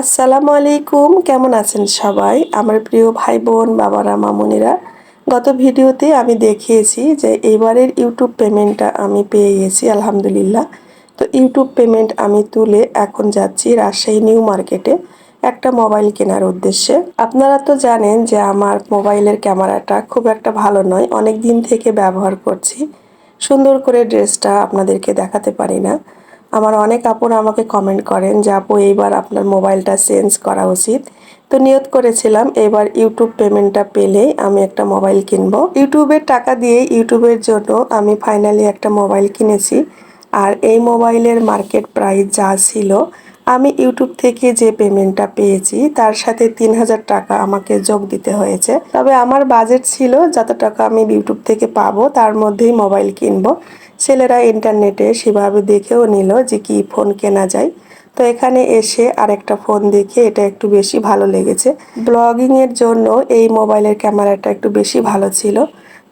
আসসালামু আলাইকুম, কেমন আছেন সবাই? আমার প্রিয় ভাই বোন বাবারা, মামুনিরা, গত ভিডিওতে আমি দেখিয়েছি যে এবারের ইউটিউব পেমেন্টটা আমি পেয়ে গেছি, আলহামদুলিল্লাহ। তো ইউটিউব পেমেন্ট আমি তুলে এখন যাচ্ছি রাজশাহী নিউ মার্কেটে একটা মোবাইল কেনার উদ্দেশ্যে। আপনারা তো জানেন যে আমার মোবাইলের ক্যামেরাটা খুব একটা ভালো নয় অনেক দিন থেকে ব্যবহার করছি। সুন্দর করে ড্রেসটা আপনাদেরকে দেখাতে পারি না। আমার অনেক আপুরা আমাকে কমেন্ট করেন যে, আপু, এইবার আপনার মোবাইলটা চেঞ্জ করা উচিত। তো নিয়ত করেছিলাম, এবার ইউটিউব পেমেন্টটা পেলেই আমি একটা মোবাইল কিনবো। ইউটিউবের টাকা দিয়ে ইউটিউবের জন্য আমি ফাইনালি একটা মোবাইল কিনেছি। আর এই মোবাইলের মার্কেট প্রাইস যা ছিল, আমি ইউটিউব থেকে যে পেমেন্টটা পেয়েছি, তার সাথে তিন হাজার টাকা আমাকে যোগ দিতে হয়েছে। তবে আমার বাজেট ছিল, যত টাকা আমি ইউটিউব থেকে পাবো, তার মধ্যেই মোবাইল কিনবো। ছেলেরা ইন্টারনেটে সেভাবে দেখেও নিল যে কি ফোন কেনা যায়। তো এখানে এসে আরেকটা ফোন দেখে এটা একটু বেশি ভালো লেগেছে। ব্লগিংয়ের জন্য এই মোবাইলের ক্যামেরাটা একটু বেশি ভালো ছিল।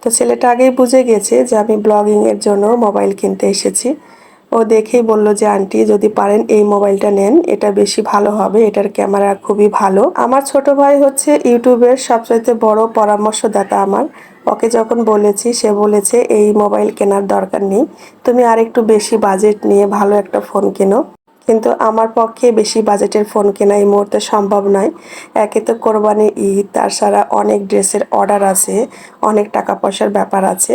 তো ছেলেটা আগেই বুঝে গেছে যে আমি ব্লগিংয়ের জন্য মোবাইল কিনতে এসেছি। ও দেখেই বলল যে, আন্টি, যদি পারেন এই মোবাইলটা নেন, এটা বেশি ভালো হবে, এটার ক্যামেরা খুবই ভালো। আমার ছোট ভাই হচ্ছে ইউটিউবের সবচাইতে বড় পরামর্শদাতা আমার। ওকে যখন বলেছি, সে বলেছে, এই মোবাইল কেনার দরকার নেই। তুমি আর একটু বেশি বাজেট নিয়ে ভালো একটা ফোন কেনো। কিন্তু আমার পক্ষে বেশি বাজেটের ফোন কেনা এই মুহূর্তে সম্ভব নয়। একে তো কোরবানি ঈদ তাছাড়া অনেক ড্রেসের অর্ডার আছে, অনেক টাকা পয়সার ব্যাপার আছে।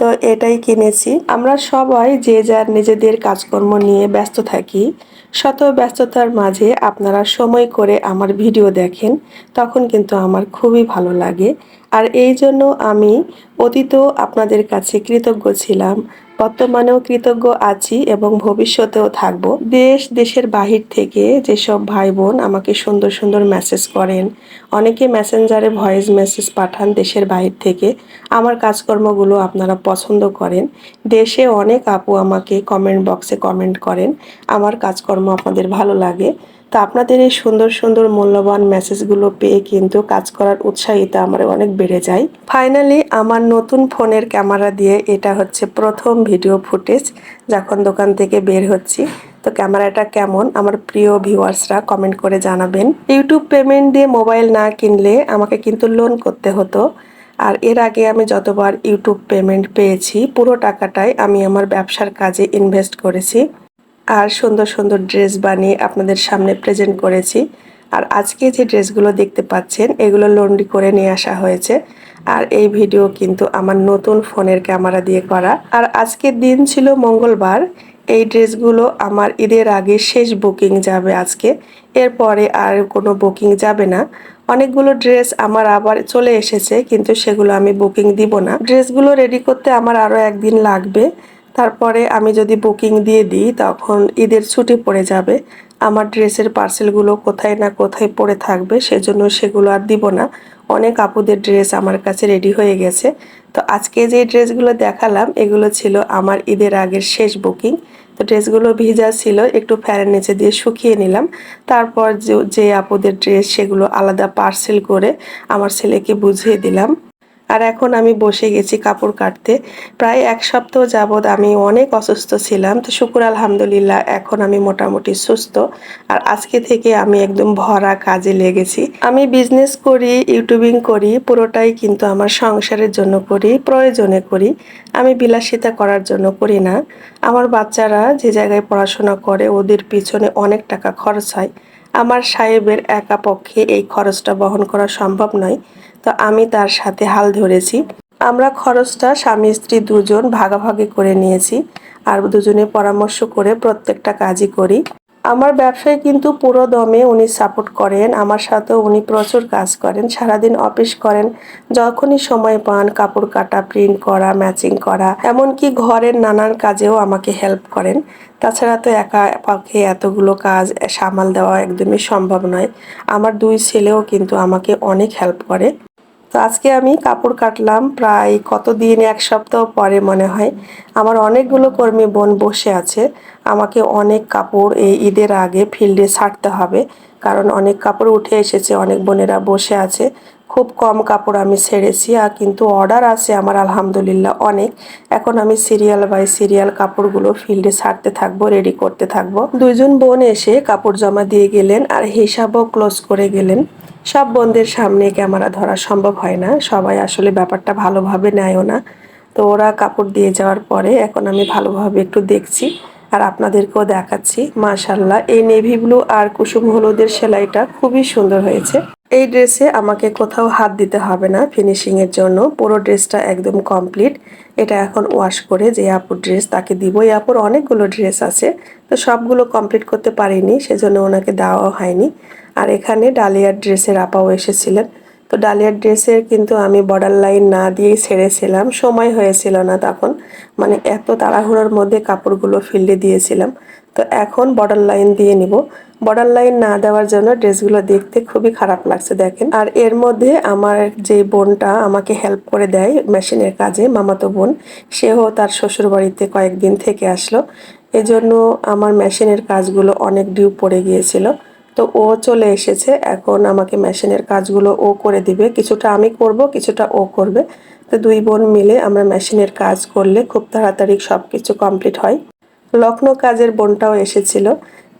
তো এটাই কিনেছি। আমরা সবাই যে যার নিজেদের কাজকর্ম নিয়ে ব্যস্ত থাকি, শত ব্যস্ততার মাঝে আপনারা সময় করে আমার ভিডিও দেখেন, তখন কিন্তু আমার খুবই ভালো লাগে। আর এই জন্য আমি অতীত আপনাদের কাছে কৃতজ্ঞ ছিলাম। বর্তমানেও কৃতজ্ঞ আছি এবং ভবিষ্যতেও থাকব। দেশ, দেশের বাহির থেকে যেসব ভাই বোন আমাকে সুন্দর সুন্দর মেসেজ করেন, অনেকে মেসেঞ্জারে ভয়েস মেসেজ পাঠান দেশের বাহির থেকে, আমার কাজকর্মগুলো আপনারা পছন্দ করেন। দেশে অনেক আপু আমাকে কমেন্ট বক্সে কমেন্ট করেন, আমার কাজকর্ম আপনাদের ভালো লাগে। তো আপনাদের এই সুন্দর সুন্দর মূল্যবান মেসেজগুলো পেয়ে কিন্তু কাজ করার উৎসাহিত আমার অনেক বেড়ে যায়। ফাইনালি আমার নতুন ফোনের ক্যামেরা দিয়ে এটা হচ্ছে প্রথম ভিডিও ফুটেজ যখন দোকান থেকে বের হচ্ছি। তো ক্যামেরাটা কেমন? আমার প্রিয় ভিউয়ার্সরা কমেন্ট করে জানাবেন। ইউটিউব পেমেন্ট দিয়ে মোবাইল না কিনলে আমাকে কিন্তু লোন করতে হতো। আর এর আগে আমি যতবার ইউটিউব পেমেন্ট পেয়েছি, পুরো টাকাটাই আমি আমার ব্যবসার কাজে ইনভেস্ট করেছি। আর সুন্দর সুন্দর ড্রেস বানিয়ে আপনাদের সামনে প্রেজেন্ট করেছি। আর আজকে যে ড্রেসগুলো দেখতে পাচ্ছেন, এগুলো লন্ডি করে নিয়ে আসা হয়েছে। আর এই ভিডিও কিন্তু আমার নতুন ফোনের ক্যামেরা দিয়ে করা। আর আজকের দিন ছিল মঙ্গলবার। এই ড্রেসগুলো আমার ঈদের আগে শেষ বুকিং যাবে আজকে। এরপরে আর কোনো বুকিং যাবে না। অনেকগুলো ড্রেস আমার আবার চলে এসেছে, কিন্তু সেগুলো আমি বুকিং দিব না। ড্রেসগুলো রেডি করতে আমার আরও একদিন লাগবে। তারপরে আমি যদি বুকিং দিয়ে দিই, তখন ঈদের ছুটি পড়ে যাবে। আমার ড্রেসের পার্সেলগুলো কোথায় না কোথায় পড়ে থাকবে, সেজন্য সেগুলো আর দিব না। অনেক আপুদের ড্রেস আমার কাছে রেডি হয়ে গেছে। তো আজকে যে ড্রেসগুলো দেখালাম, এগুলো ছিল আমার ঈদের আগের শেষ বুকিং তো ড্রেসগুলো ভিজা ছিল, একটু ফ্যানের নিচে দিয়ে শুকিয়ে নিলাম। তারপর যে আপুদের ড্রেস, সেগুলো আলাদা পার্সেল করে আমার ছেলেকে বুঝিয়ে দিলাম। আর এখন আমি বসে গেছি কাপড় কাটতে। প্রায় এক সপ্তাহ যাবৎ আমি অনেক অসুস্থ ছিলাম। তো শুকুর আলহামদুলিল্লাহ, এখন আমি মোটামুটি সুস্থ। আর আজকে থেকে আমি একদম ভরা কাজে লেগেছি। আমি বিজনেস করি ইউটিউবিং করি, পুরোটাই কিন্তু আমার সংসারের জন্য করি, প্রয়োজনে করি। আমি বিলাসিতা করার জন্য করি না। আমার বাচ্চারা যে জায়গায় পড়াশোনা করে, ওদের পিছনে অনেক টাকা খরচ হয়। আমার সাহেবের একা পক্ষে এই খরচটা বহন করা সম্ভব নয়। তো আমি তার সাথে হাল ধরেছি। আমরা খরচটা স্বামী স্ত্রী দুজন ভাগাভাগি করে নিয়েছি আর দুজনে পরামর্শ করে প্রত্যেকটা কাজই করি। আমার ব্যবসায় কিন্তু পুরো দমে উনি সাপোর্ট করেন, আমার সাথেও উনি প্রচুর কাজ করেন, সারাদিন অফিস করেন, যখনই সময় পান, কাপড় কাটা, প্রিন্ট করা, ম্যাচিং করা, এমনকি ঘরের নানান কাজেও আমাকে হেল্প করেন। তাছাড়া তো একা পক্ষে এতগুলো কাজ সামাল দেওয়া একদমই সম্ভব নয়। আমার দুই ছেলেও কিন্তু আমাকে অনেক হেল্প করে। তো আজকে আমি কাপড় কাটলাম প্রায় কতদিন, এক সপ্তাহ পরে মনে হয়। আমার অনেকগুলো কর্মী বোন বসে আছে। আমাকে অনেক কাপড় এই ঈদের আগে ফিল্ডে ছাড়তে হবে, কারণ অনেক কাপড় উঠে এসেছে, অনেক বোনেরা বসে আছে। খুব কম কাপড় আমি ছেড়েছি, আর কিন্তু অর্ডার আছে আমার, আলহামদুলিল্লাহ অনেক। এখন আমি সিরিয়াল বাই সিরিয়াল কাপড়গুলো ফিল্ডে ছাড়তে থাকব, রেডি করতে থাকব। দুইজন বোন এসে কাপড় জমা দিয়ে গেলেন আর হিসাবও ক্লোজ করে গেলেন। সব বোনদের সামনে ক্যামেরা ধরা সম্ভব হয় না। সবাই আসলে ব্যাপারটা ভালোভাবে নেয়ও না। তো ওরা কাপড় দিয়ে যাওয়ার পরে এখন আমি ভালোভাবে একটু দেখছি আর আপনাদেরকেও দেখাচ্ছি। মাশাল্লাহ এই নেভি ব্লু আর কুসুম হলুদের সেলাইটা খুবই সুন্দর হয়েছে। এই ড্রেসে আমাকে কোথাও হাত দিতে হবে না ফিনিশিং এর জন্য। পুরো ড্রেসটা একদম কমপ্লিট এটা এখন ওয়াশ করে যে আপুর ড্রেস তাকে দিব। এই আপুর অনেকগুলো ড্রেস আছে। তো সবগুলো কমপ্লিট করতে পারিনি, সেজন্য ওনাকে দেওয়া হয়নি। আর এখানে ডালিয়ার ড্রেসের আপাও এসেছিলেন। তো ডালিয়ার ড্রেসের কিন্তু আমি বর্ডার লাইন না দিয়েই ছেড়েছিলাম, সময় হয়েছিল না তখন। মানে এত তাড়াহুড়োর মধ্যে কাপড়গুলো ফিল্ডে দিয়েছিলাম। তো এখন বর্ডার লাইন দিয়ে নিব। বর্ডার লাইন না দেওয়ার জন্য ড্রেসগুলো দেখতে খুবই খারাপ লাগছে, দেখেন। আর এর মধ্যে আমার যে বোনটা আমাকে হেল্প করে দেয় মেশিনের কাজে, মামাতো বোন, সেও তার শ্বশুর বাড়িতে কয়েকদিন থেকে আসলো। এজন্য আমার মেশিনের কাজগুলো অনেক ডিউ পড়ে গিয়েছিল। তো ও চলে এসেছে। এখন আমাকে মেশিনের কাজগুলো ও করে দিবে। কিছুটা আমি করব, কিছুটা ও করবে। তো দুই বোন মিলে আমরা মেশিনের কাজ করলে খুব তাড়াতাড়ি সব কিছু কমপ্লিট হয়। লখনৌ কাজের বোনটাও এসেছিল।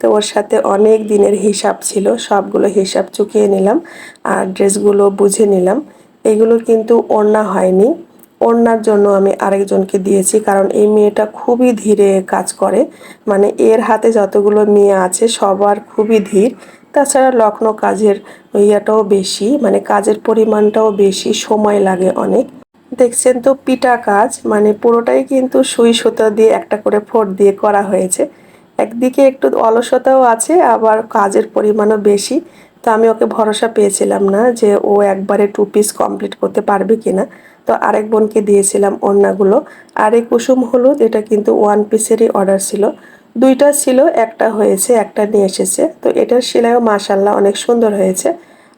তো ওর সাথে অনেক দিনের হিসাব ছিল। সবগুলো হিসাব চুকিয়ে নিলাম আর ড্রেসগুলো বুঝে নিলাম। এগুলো কিন্তু ওড়না হয়নি। ওড়নার জন্য আমি আরেকজনকে দিয়েছি, কারণ এই মেয়েটা খুবই ধীরে কাজ করে। মানে এর হাতে যতগুলো মেয়ে আছে, সবার খুবই ধীর। তাছাড়া লখনৌ কাজের ইয়েটাও বেশি মানে কাজের পরিমাণটাও বেশি, সময় লাগে অনেক। দেখছেন তো পিটা কাজ মানে পুরোটাই কিন্তু সুই সুতা দিয়ে একটা করে ফোট দিয়ে করা হয়েছে। একদিকে একটু অলসতাও আছে, আবার কাজের পরিমাণও বেশি। তো আমি ওকে ভরসা পেয়েছিলাম না যে ও একবারে টু পিস কমপ্লিট করতে পারবে কিনা। তো আরেক বোনকে দিয়েছিলাম ওড়নাগুলো। আর কুসুম হলুদ, এটা কিন্তু ওয়ান পিসেরই অর্ডার ছিল। দুইটা ছিল, একটা হয়েছে, একটা নিয়ে এসেছে। তো এটার সেলাইও মাসাল্লাহ অনেক সুন্দর হয়েছে।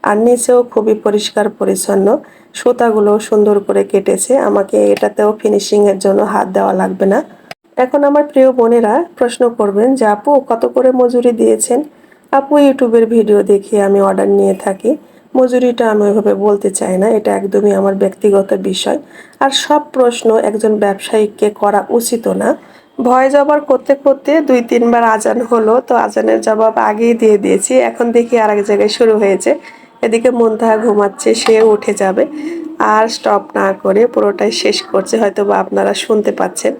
আর নিচেও খুবই পরিষ্কার, পরিচ্ছন্ন। সুতাগুলো সুন্দর করে কেটেছে। আমাকে এটাতেও ফিনিশিংয়ের জন্য হাত দেওয়া লাগবে না। এখন আমার প্রিয় বোনেরা প্রশ্ন করবেন যে, আপু, কত করে মজুরি দিয়েছেন? আপু, ইউটিউবের ভিডিও দেখে আমি অর্ডার নিয়ে থাকি। মজুরিটা আমি ওইভাবে বলতে চাই না, এটা একদমই আমার ব্যক্তিগত বিষয়। আর সব প্রশ্ন একজন ব্যবসায়িককে করা উচিত না। ভয় জবার করতে করতে দুই তিনবার আজান হলো, তো আজানের জবাব আগেই দিয়ে দিয়েছি, এখন দেখি আর এক জায়গায় শুরু হয়েছে। এদিকে মন্তাহা ঘুমাচ্ছে, সে উঠে যাবে। আর স্টপ না করে পুরোটাই শেষ করছে হয়তো বা আপনারা শুনতে পাচ্ছেন,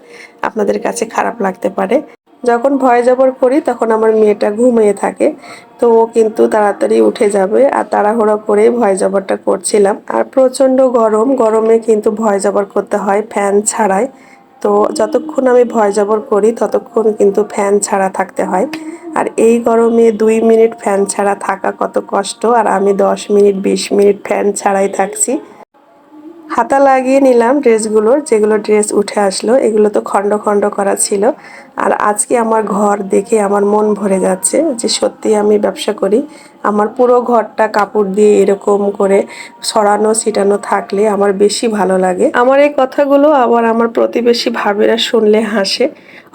আপনাদের কাছে খারাপ লাগতে পারে। যখন ভয় জবর করি, তখন আমার মেয়েটা ঘুমিয়ে থাকে। তো ও কিন্তু তাড়াতাড়ি উঠে যাবে আর তাড়াহুড়ো করে ভয় জবরটা করছিলাম। আর প্রচণ্ড গরম, গরমে কিন্তু ভয় জবর করতে হয় ফ্যান ছাড়াই। তো যতক্ষণ আমি ভয় জবর করি, ততক্ষণ কিন্তু ফ্যান ছাড়া থাকতে হয়। আর এই গরমে দুই মিনিট ফ্যান ছাড়া থাকা কত কষ্ট, আর আমি দশ মিনিট, বিশ মিনিট ফ্যান ছাড়াই থাকছি। হাতা লাগিয়ে নিলাম ড্রেসগুলোর, যেগুলো ড্রেস উঠে আসলো, এগুলো তো খণ্ড খণ্ড করা ছিল। আর আজকে আমার ঘর দেখে আমার মন ভরে যাচ্ছে যে সত্যি আমি ব্যবসা করি। আমার পুরো ঘরটা কাপড় দিয়ে এরকম করে সরানো, ছিটানো থাকলে আমার বেশি ভালো লাগে। আমার এই কথাগুলো আবার আমার প্রতিবেশী ভাবিরা শুনলে হাসে।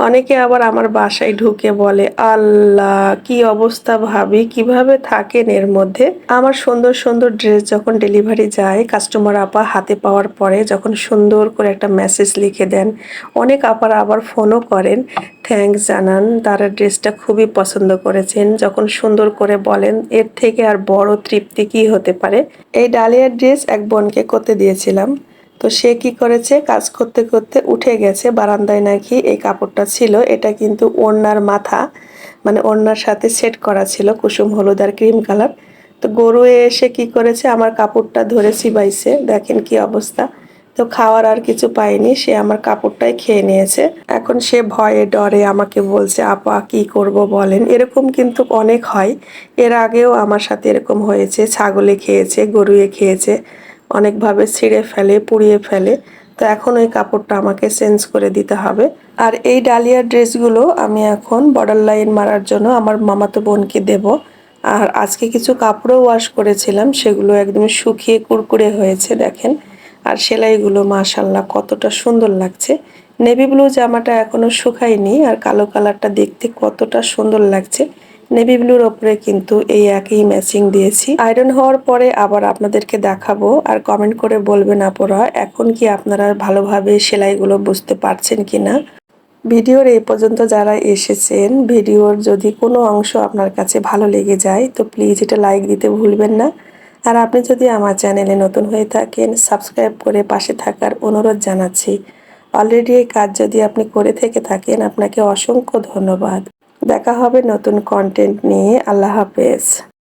অনেকে আবার আমার বাসায় ঢুকে বলে, আল্লাহ, কি অবস্থা ভাবি? কীভাবে থাকেন এর মধ্যে? আমার সুন্দর সুন্দর ড্রেস যখন ডেলিভারি যায়, কাস্টমার আপা হাতে পাওয়ার পরে যখন সুন্দর করে একটা মেসেজ লিখে দেন, অনেক আপারা আবার ফোনও করেন থ্যাংকস জানান। তারা ড্রেসটা খুবই পছন্দ করেছেন। যখন সুন্দর করে বলেন, এর থেকে আর বড় তৃপ্তি কি হতে পারে? এই ডালিয়ার ড্রেস এক বোনকে করতে দিয়েছিলাম। তো সে কি করেছে? কাজ করতে করতে উঠে গেছে। বারান্দায় নাকি এই কাপড়টা ছিল। এটা কিন্তু ওড়নার মাথা মানে ওড়নার সাথে সেট করা ছিল, কুসুম হলুদ আর ক্রিম কালার। তো গরু এসে কি করেছে? আমার কাপড়টা ধরে চিবাইছে দেখেন কি অবস্থা। তো খাওয়ার আর কিছু পাইনি, সে আমার কাপড়টাই খেয়ে নিয়েছে। এখন সে ভয়ে ডরে আমাকে বলছে, আপা, কি করব বলেন? এরকম কিন্তু অনেক হয়। এর আগেও আমার সাথে এরকম হয়েছে, ছাগলে খেয়েছে, গরুয়ে খেয়েছে, অনেকভাবে ছিঁড়ে ফেলে, পুড়িয়ে ফেলে। তো এখন ওই কাপড়টা আমাকে চেঞ্জ করে দিতে হবে। আর এই ডালিয়ার ড্রেসগুলো আমি এখন বর্ডার লাইন মারার জন্য আমার মামাতো বোনকে দেব। আর আজকে কিছু কাপড়ও ওয়াশ করেছিলাম, সেগুলো একদম শুকিয়ে কুরকুরে হয়েছে, দেখেন। আর সেলাইগুলো মাশাল্লাহ কতটা সুন্দর লাগছে। নেভি ব্লু জামাটা এখনও শুকায়নি আর কালো কালারটা দেখতে কতটা সুন্দর লাগছে। নেভি ব্লুর ওপরে কিন্তু এই একই ম্যাচিং দিয়েছি। আয়রন হওয়ার পরে আবার আপনাদেরকে দেখাবো আর কমেন্ট করে বলবেন আপনারা এখন কি আপনারা ভালোভাবে সেলাইগুলো বুঝতে পারছেন কিনা। ভিডিওর এই পর্যন্ত যারা এসেছেন, ভিডিওর যদি কোনো অংশ আপনার কাছে ভালো লেগে যায়, তো প্লিজ এটা লাইক দিতে ভুলবেন না। আর আপনি যদি আমার চ্যানেলে নতুন হয়ে থাকেন, সাবস্ক্রাইব করে পাশে থাকার অনুরোধ জানাচ্ছি। অলরেডি এই কাজ যদি আপনি করে থেকে থাকেন, আপনাকে অসংখ্য ধন্যবাদ। দেখা হবে নতুন কন্টেন্ট নিয়ে। আল্লাহ হাফেজ।